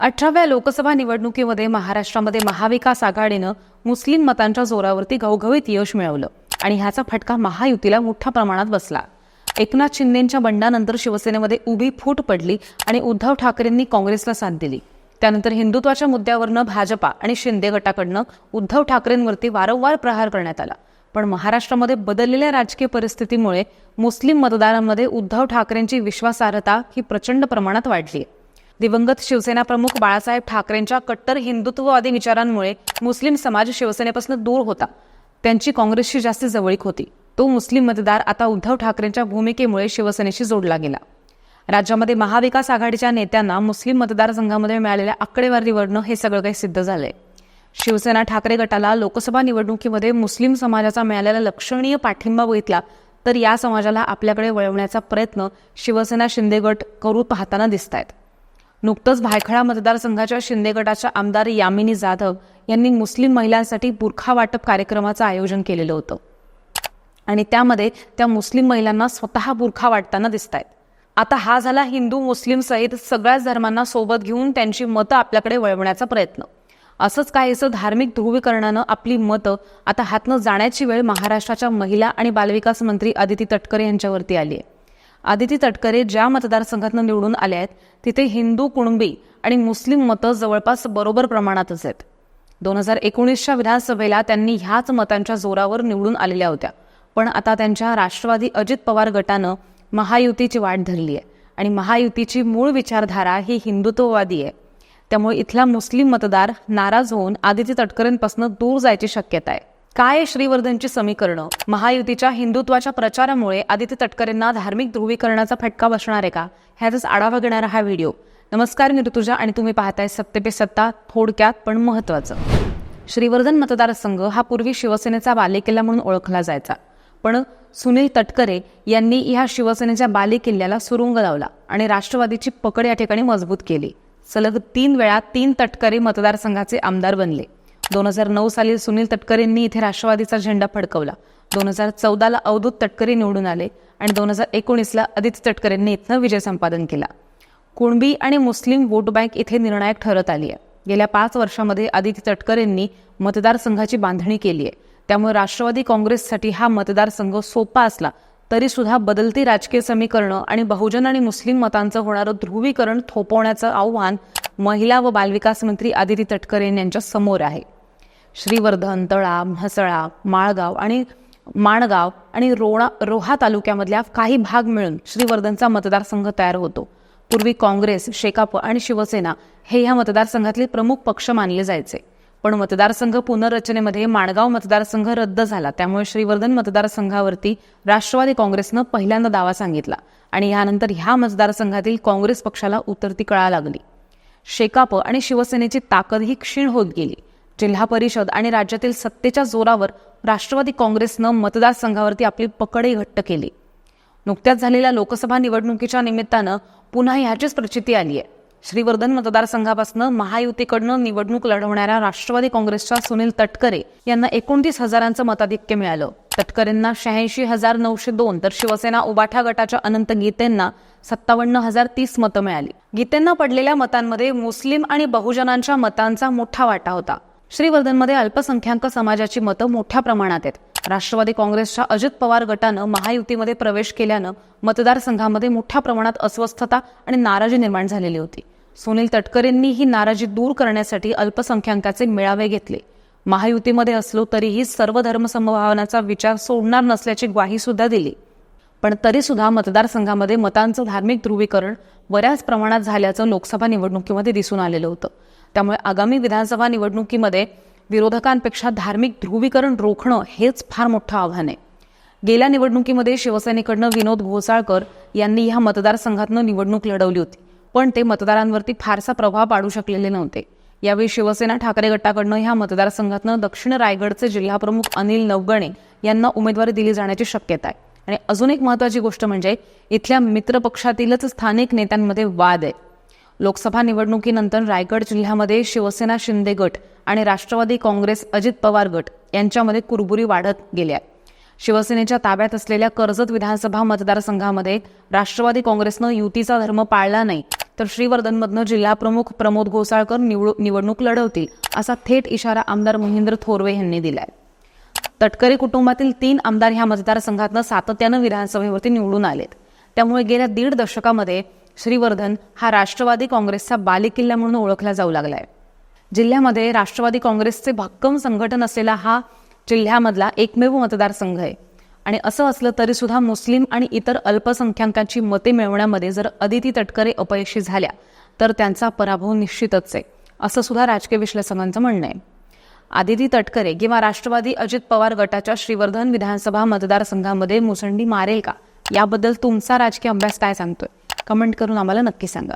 अठराव्या लोकसभा निवडणुकीमध्ये महाराष्ट्रामध्ये महाविकास आघाडीनं मुस्लिम मतांच्या जोरावरती घवघवीत यश मिळवलं आणि ह्याचा फटका महायुतीला मोठ्या प्रमाणात बसला. एकनाथ शिंदेंच्या बंडानंतर शिवसेनेमध्ये उभी फूट पडली आणि उद्धव ठाकरेंनी काँग्रेसला साथ दिली. त्यानंतर हिंदुत्वाच्या मुद्द्यावरनं भाजपा आणि शिंदे गटाकडनं उद्धव ठाकरेंवरती वारंवार प्रहार करण्यात आला. पण महाराष्ट्रामध्ये बदललेल्या राजकीय परिस्थितीमुळे मुस्लिम मतदारांमध्ये उद्धव ठाकरेंची विश्वासार्हता ही प्रचंड प्रमाणात वाढली आहे दिवंगत शिवसेना प्रमुख बाळासाहेब ठाकरेंच्या कट्टर हिंदुत्ववादी विचारांमुळे मुस्लिम समाज शिवसेनेपासून दूर होता. त्यांची काँग्रेसशी जास्त जवळीक होती. तो मुस्लिम मतदार आता उद्धव ठाकरेंच्या भूमिकेमुळे शिवसेनेशी जोडला गेला. राज्यामध्ये महाविकास आघाडीच्या नेत्यांना मुस्लिम मतदारसंघामध्ये मिळालेल्या आकडेवारीवरनं हे सगळं काही सिद्ध झालंय. शिवसेना ठाकरे गटाला लोकसभा निवडणुकीमध्ये मुस्लिम समाजाचा मिळालेला लक्षणीय पाठिंबा बघितला तर या समाजाला आपल्याकडे वळवण्याचा प्रयत्न शिवसेना शिंदे गट करू पाहताना दिसत आहेत नुकतंच भायखळा मतदारसंघाच्या शिंदे गटाच्या आमदार यामिनी जाधव यांनी मुस्लिम महिलांसाठी बुरखा वाटप कार्यक्रमाचं आयोजन केलेलं होतं. आणि त्यामध्ये त्या मुस्लिम महिलांना स्वतः बुरखा वाटताना दिसत आहेत आता हा झाला हिंदू मुस्लिम सहित सगळ्याच धर्मांना सोबत घेऊन त्यांची मतं आपल्याकडे वळवण्याचा प्रयत्न. असंच काहीसं धार्मिक ध्रुवीकरणानं आपली मतं आता हातनं जाण्याची वेळ महाराष्ट्राच्या महिला आणि बालविकास मंत्री आदिती तटकरे यांच्यावरती आली आहे आदिती तटकरे ज्या मतदारसंघातून निवडून आल्या आहेत तिथे हिंदू कुणबी आणि मुस्लिम मतं जवळपास बरोबर प्रमाणातच आहेत. दोन हजार एकोणीसच्या विधानसभेला त्यांनी ह्याच मतांच्या जोरावर निवडून आलेल्या होत्या. पण आता त्यांच्या राष्ट्रवादी अजित पवार गटानं महायुतीची वाट धरली आहे आणि महायुतीची मूळ विचारधारा ही हिंदुत्ववादी आहे. त्यामुळे इथला मुस्लिम मतदार नाराज होऊन आदिती तटकरेंपासून दूर जायची शक्यता आहे. काय श्रीवर्धनची समीकरणं? महायुतीच्या हिंदुत्वाच्या प्रचारामुळे आदित्य तटकरेंना धार्मिक ध्रुवीकरणाचा फटका बसणार आहे का? ह्याचाच आढावा घेणारा हा व्हिडिओ. नमस्कार मी ऋतुजा आणि तुम्ही पाहताय सत्य पे सत्ता थोडक्यात पण महत्वाचं. श्रीवर्धन मतदारसंघ हा पूर्वी शिवसेनेचा बालेकिल्ला म्हणून ओळखला जायचा. पण सुनील तटकरे यांनी ह्या शिवसेनेच्या बालेकिल्ल्याला सुरुंग लावला आणि राष्ट्रवादीची पकड या ठिकाणी मजबूत केली. सलग तीन वेळा तीन तटकरे मतदारसंघाचे आमदार बनले. दोन हजार नऊ साली सुनील तटकरेंनी इथे राष्ट्रवादीचा झेंडा फडकवला. दोन हजार चौदाला अवधूत तटकरे निवडून आले आणि दोन हजार एकोणीसला आदित्य तटकरेंनी इथनं विजय संपादन केला. कुणबी आणि मुस्लिम वोट बँक इथे निर्णायक ठरत आली आहे गेल्या पाच वर्षामध्ये आदित्य तटकरेंनी मतदारसंघाची बांधणी केली आहे त्यामुळे राष्ट्रवादी काँग्रेससाठी हा मतदारसंघ सोपा असला तरी सुद्धा बदलती राजकीय समीकरणं आणि बहुजन आणि मुस्लिम मतांचं होणारं ध्रुवीकरण थोपवण्याचं आव्हान महिला व बालविकास मंत्री आदिती तटकरे यांच्या समोर आहे. श्रीवर्धन तळा म्हसळा माळगाव आणि माणगाव आणि रोणा रोहा तालुक्यामधल्या काही भाग मिळून श्रीवर्धनचा मतदारसंघ तयार होतो. पूर्वी काँग्रेस शेकाप आणि शिवसेना हे ह्या मतदारसंघातले प्रमुख पक्ष मानले जायचे. पण मतदारसंघ पुनर्रचनेमध्ये माणगाव मतदारसंघ रद्द झाला. त्यामुळे श्रीवर्धन मतदारसंघावरती राष्ट्रवादी काँग्रेसनं पहिल्यांदा दावा सांगितला आणि यानंतर ह्या मतदारसंघातील काँग्रेस पक्षाला उतरती कळा लागली. शेकाप आणि शिवसेनेची ताकद ही क्षीण होत गेली. जिल्हा परिषद आणि राज्यातील सत्तेच्या जोरावर राष्ट्रवादी काँग्रेसनं मतदारसंघावरती आपली पकडही घट्ट केली. नुकत्याच झालेल्या लोकसभा निवडणुकीच्या निमित्तानं पुन्हा ह्याचीच प्रचिती आली आहे. श्रीवर्धन मतदारसंघापासून महायुतीकडनं निवडणूक लढवणाऱ्या राष्ट्रवादी काँग्रेसच्या सुनील तटकरे यांना एकोणतीस हजारांचं मताधिक्य मिळालं. तटकरेंना शहाऐंशी हजार नऊशे दोन तर शिवसेना उबाठा गटाच्या अनंत गीतेंना सत्तावन्न हजार तीस मतं मिळाली. गीतेंना पडलेल्या मतांमध्ये मुस्लिम आणि बहुजनांच्या मतांचा मोठा वाटा होता. श्रीवर्धनमध्ये अल्पसंख्याक समाजाची मतं मोठ्या प्रमाणात आहेत. राष्ट्रवादी काँग्रेसच्या अजित पवार गटानं महायुतीमध्ये प्रवेश केल्यानं मतदारसंघामध्ये मोठ्या प्रमाणात अस्वस्थता आणि नाराजी निर्माण झालेली होती. सुनील तटकरेंनी ही नाराजी दूर करण्यासाठी अल्पसंख्याकाचे मेळावे घेतले. महायुतीमध्ये असलो तरीही सर्व धर्मसमभावनाचा विचार सोडणार नसल्याची ग्वाही सुद्धा दिली. पण तरी सुद्धा मतदारसंघामध्ये मतांचं धार्मिक ध्रुवीकरण बऱ्याच प्रमाणात झाल्याचं लोकसभा निवडणुकीमध्ये दिसून आलेलं होतं. त्यामुळे आगामी विधानसभा निवडणुकीमध्ये विरोधकांपेक्षा धार्मिक ध्रुवीकरण रोखणं हेच फार मोठं आव्हान आहे. गेल्या निवडणुकीमध्ये शिवसेनेकडनं विनोद घोसाळकर यांनी ह्या मतदारसंघातनं निवडणूक लढवली होती. पण ते मतदारांवरती फारसा प्रभाव पाडू शकलेले नव्हते. यावेळी शिवसेना ठाकरे गटाकडनं ह्या मतदारसंघातनं दक्षिण रायगडचे जिल्हाप्रमुख अनिल नवगणे यांना उमेदवारी दिली जाण्याची शक्यता आहे. आणि अजून एक महत्वाची गोष्ट म्हणजे इथल्या मित्रपक्षातीलच स्थानिक नेत्यांमध्ये वाद आहे. लोकसभा निवडणुकीनंतर रायगड जिल्ह्यामध्ये शिवसेना शिंदे गट आणि राष्ट्रवादी काँग्रेस अजित पवार गट यांच्यामध्ये कुरबुरी वाढत गेल्या शिवसेनेच्या ताब्यात असलेल्या कर्जत विधानसभा मतदारसंघामध्ये राष्ट्रवादी काँग्रेसनं युतीचा धर्म पाळला नाही तर श्रीवर्धनमधनं जिल्हाप्रमुख प्रमोद घोसाळकर निवडू निवडणूक लढवतील असा थेट इशारा आमदार महेंद्र थोरवे यांनी दिलाय. तटकरे कुटुंबातील तीन आमदार ह्या मतदारसंघातनं सातत्यानं विधानसभेवरती निवडून आलेत. त्यामुळे गेल्या दीड दशकामध्ये श्रीवर्धन हा राष्ट्रवादी काँग्रेसचा बालेकिल्ला म्हणून ओळखला जाऊ लागलाय. जिल्ह्यामध्ये राष्ट्रवादी काँग्रेसचे भक्कम संघटन असलेला हा जिल्ह्यामधला एकमेव मतदारसंघ आहे. आणि असं असलं तरीसुद्धा मुस्लिम आणि इतर अल्पसंख्याकांची मते मिळवण्यामध्ये जर अदिती तटकरे अपयशी झाल्या तर त्यांचा पराभव निश्चितच आहे असं सुद्धा राजकीय विश्लेषकांचं म्हणणं आहे. आदिती तटकरे किंवा राष्ट्रवादी अजित पवार गटाच्या श्रीवर्धन विधानसभा मतदारसंघामध्ये मुसंडी मारेल का? याबद्दल तुमचा राजकीय अभ्यास काय सांगतोय? कमेंट करून आम्हाला नक्की सांगा.